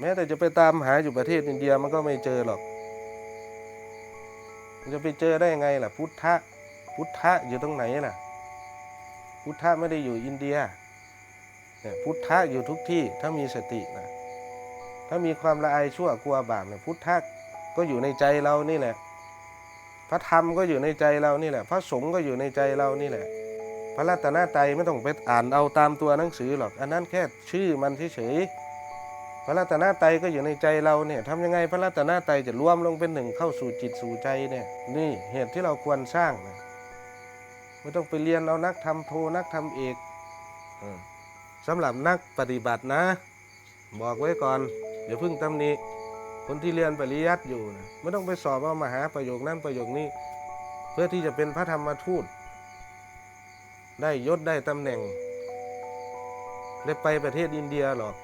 แม้แต่จะไปตามหาอยู่ประเทศอินเดียมันก็ไม่เจอหรอก มันจะไปเจอได้ยังไงล่ะ พุทธะ พุทธะอยู่ตรงไหนล่ะ พุทธะไม่ได้อยู่อินเดียเนี่ยพุทธะอยู่ทุกที่ถ้ามีสตินะถ้ามีความละอายชั่วกลัวบาปเนี่ยพุทธะก็อยู่ในใจเรานี่แหละ พระธรรมก็อยู่ในใจเรานี่แหละ พระสงฆ์ก็อยู่ในใจเรานี่แหละ พระรัตนตรัยไม่ต้องไปอ่านเอาตามตัวหนังสือหรอก อันนั้นแค่ชื่อมันเฉยๆ พระรัตนตรัยก็อยู่ในใจเราเนี่ยทำยังไงพระรัตนตรัยจะรวมลงเป็นหนึ่งเข้าสู่จิตสู่ใจเนี่ยนี่เหตุที่เราควรสร้างนะไม่ต้องไปเรียนเอานักทำโทนักทำเอกสำหรับนักปฏิบัตินะ บอกไว้ก่อนอย่าเพิ่งตำหนิคนที่เรียนปริยัติอยู่นะไม่ต้องไปสอบเอามาหาประโยคนั้นประโยคนี้ เพื่อที่จะเป็นพระธรรมทูต ได้ยศได้ตำแหน่ง ได้ไปประเทศอินเดียหรอก